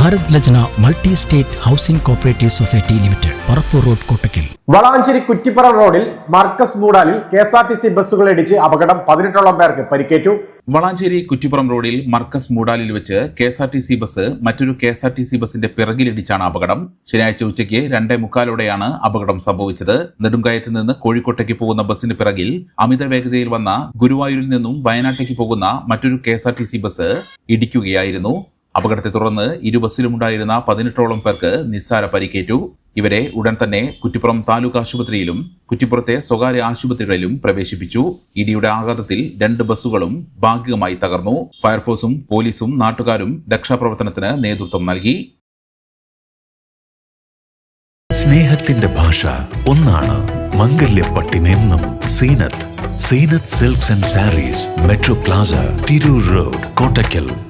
Bharat Lajna multi state housing cooperative society limited Parappur road Kottakkal. Valanchery Kuttippura റോഡിൽ Markaz മൂടാലിൽ K S R T C ബസ്സുകൾ ഇടിച്ച് അപകടം പതിനെട്ടോളം പേർക്ക് പരിക്കേറ്റു. വളാഞ്ചേരി കുറ്റിപ്പുറം റോഡിൽ മർക്കസ് മൂടാലിൽ വെച്ച് K S R T C bus മറ്റൊരു K S R T C ബസിന്റെ പിറകിലിടിച്ചാണ് അപകടം. ശനിയാഴ്ച ഉച്ചയ്ക്ക് രണ്ടേ മുക്കാലോടെയാണ് അപകടം സംഭവിച്ചത്. നെടുങ്കായത്ത് നിന്ന് കോഴിക്കോട്ടേക്ക് പോകുന്ന ബസിന് പിറകിൽ അമിത വേഗതയിൽ വന്ന ഗുരുവായൂരിൽ നിന്നും വയനാട്ടേക്ക് പോകുന്ന മറ്റൊരു K S R T C bus ഇടിക്കുകയായിരുന്നു. അപകടത്തെ തുടർന്ന് ഇരു ബസ്സിലുമുണ്ടായിരുന്ന പതിനെട്ടോളം പേർക്ക് നിസ്സാര പരിക്കേറ്റു. ഇവരെ ഉടൻ തന്നെ കുറ്റിപ്പുറം താലൂക്ക് ആശുപത്രിയിലും കുറ്റിപ്പുറത്തെ സ്വകാര്യ ആശുപത്രികളിലും പ്രവേശിപ്പിച്ചു. ഇടിയുടെ ആഘാതത്തിൽ രണ്ട് ബസ്സുകളും ഭാഗികമായി തകർന്നു. ഫയർഫോഴ്സും പോലീസും നാട്ടുകാരും രക്ഷാപ്രവർത്തനത്തിന് നേതൃത്വം നൽകി. സ്നേഹത്തിന്റെ ഭാഷ ഒന്നാണ് മംഗല്യപ്പട്ടിനെന്നും Zeenath. Zeenath silks and sarees metro plaza Tirur road Kottakkal.